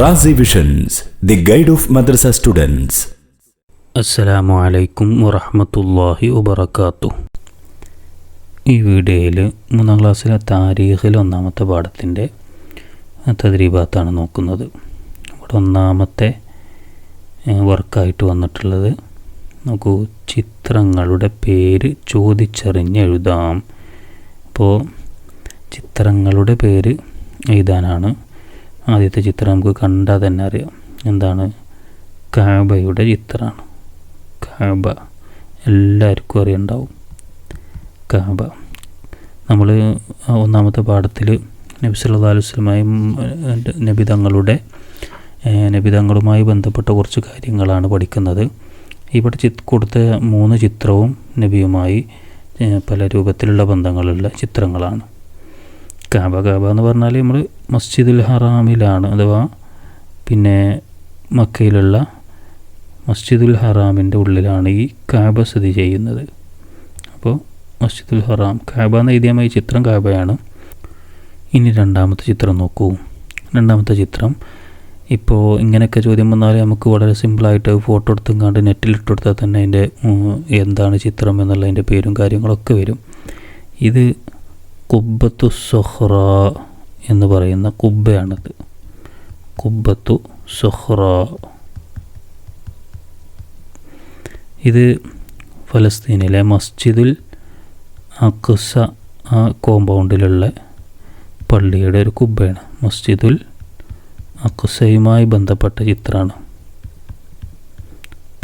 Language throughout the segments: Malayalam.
Razi visions the guide of madrasa students അസ്സലാമു അലൈക്കും വറഹമത്തല്ലാഹി വബർക്കാത്തു ഈ വീഡിയോയിൽ മൂന്നാം ക്ലാസ്സിലെ താരീഖിൽ ഒന്നാമത്തെ പാഠത്തിന്റെ തദ്രീബാത്താണ് നോക്കുന്നത്. ഇവിടെ ഒന്നാമത്തെ വർക്കായിട്ട് വന്നിട്ടുള്ളത് നോക്കൂ ചിത്രങ്ങളുടെ പേര് ചോദിച്ചറിഞ്ഞ് എഴുതാം. അപ്പോൾ ചിത്രങ്ങളുടെ പേര് എഴുതാനാണ് ആദ്യത്തെ ചിത്രം നമുക്ക് കണ്ടാൽ തന്നെ അറിയാം. എന്താണ്? കാബയുടെ ചിത്രമാണ്. കാബ. എല്ലാവർക്കും അറിയുണ്ടാവും. കാബ. നമ്മൾ ഒന്നാമത്തെ പാഠത്തിൽ നബി സല്ലല്ലാഹു അലൈഹി വസല്ലമയും നബി തങ്ങളുടെ നബി ബന്ധപ്പെട്ട കുറച്ച് കാര്യങ്ങളാണ് പഠിക്കുന്നത്. ഇവിടെ ചി കൊടുത്ത മൂന്ന് ചിത്രവും നബിയുമായി പല രൂപത്തിലുള്ള ബന്ധങ്ങളുള്ള ചിത്രങ്ങളാണ്. കാബ കാബ എന്ന് പറഞ്ഞാൽ നമ്മൾ മസ്ജിദുൽ ഹറാമിലാണ് അഥവാ പിന്നെ മക്കയിലുള്ള മസ്ജിദുൽ ഹറാമിന്റെ ഉള്ളിലാണ് ഈ കാബ സ്ഥിതി ചെയ്യുന്നത്. അപ്പോൾ മസ്ജിദുൽ ഹറാം കാബ എന്ന എഴുതിയ ചിത്രം കാബയാണ്. ഇനി രണ്ടാമത്തെ ചിത്രം നോക്കൂ. രണ്ടാമത്തെ ചിത്രം ഇപ്പോൾ ഇങ്ങനെയൊക്കെ ചോദ്യം വന്നാൽ നമുക്ക് വളരെ സിമ്പിളായിട്ട് ഫോട്ടോ എടുത്തും കണ്ട് നെറ്റിൽ ഇട്ട് കൊടുത്താൽ തന്നെ അതിന്റെ എന്താണ് ചിത്രം എന്നുള്ളതിന്റെ പേരും കാര്യങ്ങളൊക്കെ വരും. ഇത് കുബ്ബത്തു സൊഹ്റ എന്ന് പറയുന്ന കുബ്ബയാണിത്. കുബ്ബത്തു സൊഹ്റ. ഇത് ഫലസ്തീനിലെ മസ്ജിദുൽ അഖ്സ ആ കോമ്പൗണ്ടിലുള്ള പള്ളിയുടെ ഒരു കുബ്ബയാണ്. മസ്ജിദുൽ അക്സയുമായി ബന്ധപ്പെട്ട ചിത്രമാണ്.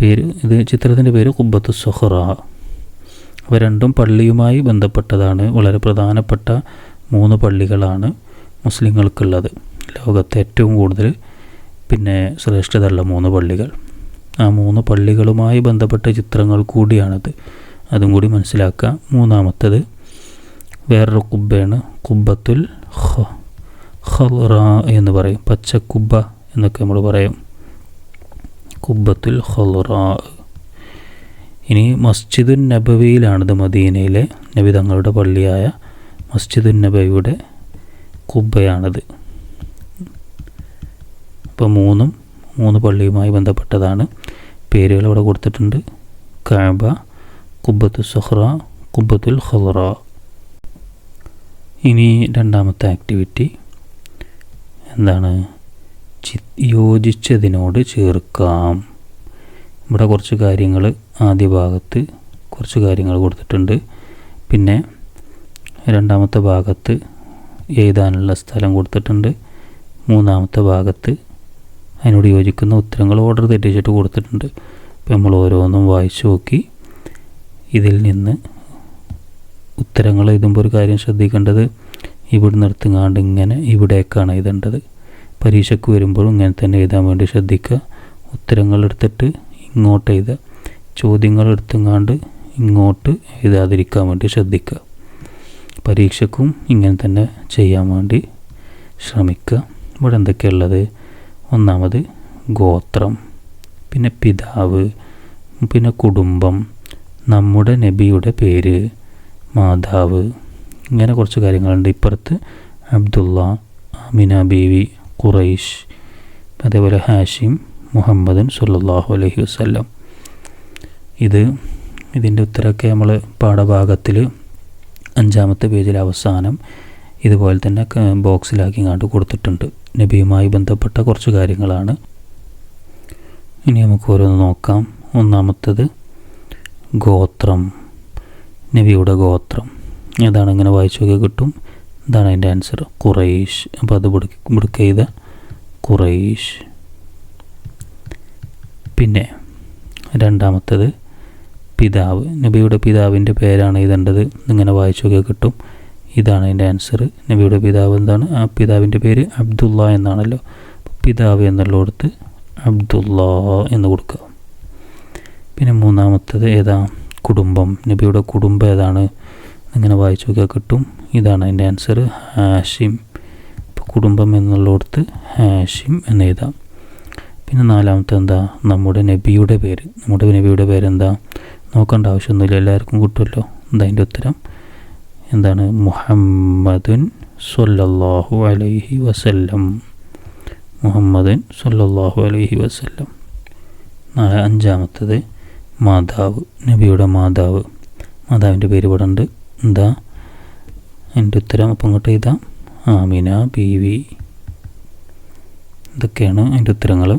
പേര് ഇത് ചിത്രത്തിന്റെ പേര് കുബ്ബത്തു സൊഹ്റ. അവ രണ്ടും പള്ളിയുമായി ബന്ധപ്പെട്ടതാണ്. വളരെ പ്രധാനപ്പെട്ട മൂന്ന് പള്ളികളാണ് മുസ്ലിങ്ങൾക്കുള്ളത്. ലോകത്തെ ഏറ്റവും കൂടുതൽ പിന്നെ ശ്രേഷ്ഠതയുള്ള മൂന്ന് പള്ളികൾ. ആ മൂന്ന് പള്ളികളുമായി ബന്ധപ്പെട്ട ചിത്രങ്ങൾ കൂടിയാണത്. അതും കൂടി മനസ്സിലാക്കുക മൂന്നാമത്തത് വേറൊരു കുബ്ബയാണ്. കുബ്ബത്തുൽ ഹ എന്ന് പറയും. പച്ചക്കുബ്ബ എന്നൊക്കെ നമ്മൾ പറയും. കുബ്ബത്തുൽ ഖറ ഇനി മസ്ജിദുൻ നബവിയിലാണിത് മദീനയിലെ നബി തങ്ങളുടെ പള്ളിയായ മസ്ജിദുൻ നബവിയുടെ കുബയാണിത് അപ്പോൾ മൂന്നും മൂന്ന് പള്ളിയുമായി ബന്ധപ്പെട്ടതാണ്. പേരുകൾ ഇവിടെ കൊടുത്തിട്ടുണ്ട്. കാബ കുബ്ബത്തു സുഹ്ര കുബ്ബത്തുൽ ഖുറ ഇനി രണ്ടാമത്തെ ആക്ടിവിറ്റി. എന്താണ്? യോജിച്ചതിനോട് ചേർക്കാം. ഇവിടെ കുറച്ച് കാര്യങ്ങൾ ആദ്യ ഭാഗത്ത് കുറച്ച് കാര്യങ്ങൾ കൊടുത്തിട്ടുണ്ട്. പിന്നെ രണ്ടാമത്തെ ഭാഗത്ത് എഴുതാനുള്ള സ്ഥലം കൊടുത്തിട്ടുണ്ട്. മൂന്നാമത്തെ ഭാഗത്ത് അതിനോട് യോജിക്കുന്ന ഉത്തരങ്ങൾ ഓർഡർ തെറ്റിച്ചിട്ട് കൊടുത്തിട്ടുണ്ട്. അപ്പോൾ നമ്മൾ ഓരോന്നും വായിച്ചു നോക്കി. ഇതിൽ നിന്ന് ഉത്തരങ്ങൾ എഴുതുമ്പോൾ ഒരു കാര്യം ശ്രദ്ധിക്കേണ്ടത് ഇവിടെ നിർത്തുങ്ങാണ്ട് ഇങ്ങനെ ഇവിടേക്കാണ് എഴുതേണ്ടത്. പരീക്ഷയ്ക്ക് വരുമ്പോഴും ഇങ്ങനെ തന്നെ എഴുതാൻ വേണ്ടി ശ്രദ്ധിക്കുക. ഉത്തരങ്ങൾ എടുത്തിട്ട് ഇങ്ങോട്ട് എഴുതുക. ചോദ്യങ്ങൾ എടുത്തുങ്ങാണ്ട് ഇങ്ങോട്ട് എഴുതാതിരിക്കാൻ വേണ്ടി ശ്രദ്ധിക്കുക. പരീക്ഷയ്ക്കും ഇങ്ങനെ തന്നെ ചെയ്യാൻ വേണ്ടി ശ്രമിക്കുക. ഇവിടെ എന്തൊക്കെയുള്ളത്? ഒന്നാമത് ഗോത്രം പിന്നെ പിതാവ് പിന്നെ കുടുംബം നമ്മുടെ നബിയുടെ പേര് മാതാവ് ഇങ്ങനെ കുറച്ച് കാര്യങ്ങളുണ്ട്. ഇപ്പുറത്ത് അബ്ദുള്ള ആമിന ബീവി ഖുറൈഷ് അതേപോലെ ഹാഷിം മുഹമ്മദൻ സല്ലല്ലാഹു അലഹി വസ്ല്ലാം. ഇത് ഇതിന്റെ ഉത്തരമൊക്കെ നമ്മൾ പാഠഭാഗത്തിൽ അഞ്ചാമത്തെ പേജിൽ അവസാനം ഇതുപോലെ തന്നെ ബോക്സിലാക്കി കണ്ട് കൊടുത്തിട്ടുണ്ട്. നബിയുമായി ബന്ധപ്പെട്ട കുറച്ച് കാര്യങ്ങളാണ്. ഇനി നമുക്ക് ഓരോന്ന് നോക്കാം. ഒന്നാമത്തത് ഗോത്രം. നബിയുടെ ഗോത്രം. ഏതാണ് ഇങ്ങനെ വായിച്ചു നോക്കിയാൽ കിട്ടും? ഇതാണ് അതിന്റെ ആൻസർ ഖുറൈഷ്. അപ്പോൾ അത് ഇവിടേക്ക് ചെയ്ത ഖുറൈഷ്. പിന്നെ രണ്ടാമത്തേത് പിതാവ്. നബിയുടെ പിതാവിന്റെ പേരാണ് എഴുതേണ്ടത് ഇങ്ങനെ വായിച്ചു നോക്കിയാൽ കിട്ടും. ഇതാണ് അതിന്റെ ആൻസർ നബിയുടെ പിതാവ് എന്താണ്? ആ പിതാവിന്റെ പേര് അബ്ദുള്ള എന്നാണല്ലോ. പിതാവ് എന്നുള്ളിടത്ത് അബ്ദുള്ള എന്ന് കൊടുക്കുക. പിന്നെ മൂന്നാമത്തത് ഏതാ? കുടുംബം. നബിയുടെ കുടുംബം ഏതാണ്? ഇങ്ങനെ വായിച്ചു നോക്കിയാൽ കിട്ടും. ഇതാണ് അതിന്റെ ആൻസർ ഹാഷിം. കുടുംബം എന്നുള്ളടത്ത് ഹാഷിം എന്ന് എഴുതാം. പിന്നെ നാലാമത്തെ എന്താ? നമ്മുടെ നബിയുടെ പേര്. നമ്മുടെ നബിയുടെ പേരെന്താ? നോക്കേണ്ട ആവശ്യമൊന്നുമില്ല. എല്ലാവർക്കും കിട്ടുമല്ലോ. എന്താ അതിന്റെ ഉത്തരം? എന്താണ്? മുഹമ്മദുൻ സൊല്ലാഹു അലൈഹി വസല്ലം. മുഹമ്മദുൻ സൊല്ലാഹു അലൈഹി വസല്ലം. നാല് അഞ്ചാമത്തത് മാതാവ്. നബിയുടെ മാതാവ്. മാതാവിന്റെ പേര് ഇവിടെ ഉണ്ട്. എന്താ? എന്റെ ഉത്തരം അപ്പം ഇങ്ങോട്ട് എഴുതാം. ആമിന ബി വി ഇതൊക്കെയാണ് അതിന്റെ ഉത്തരങ്ങൾ.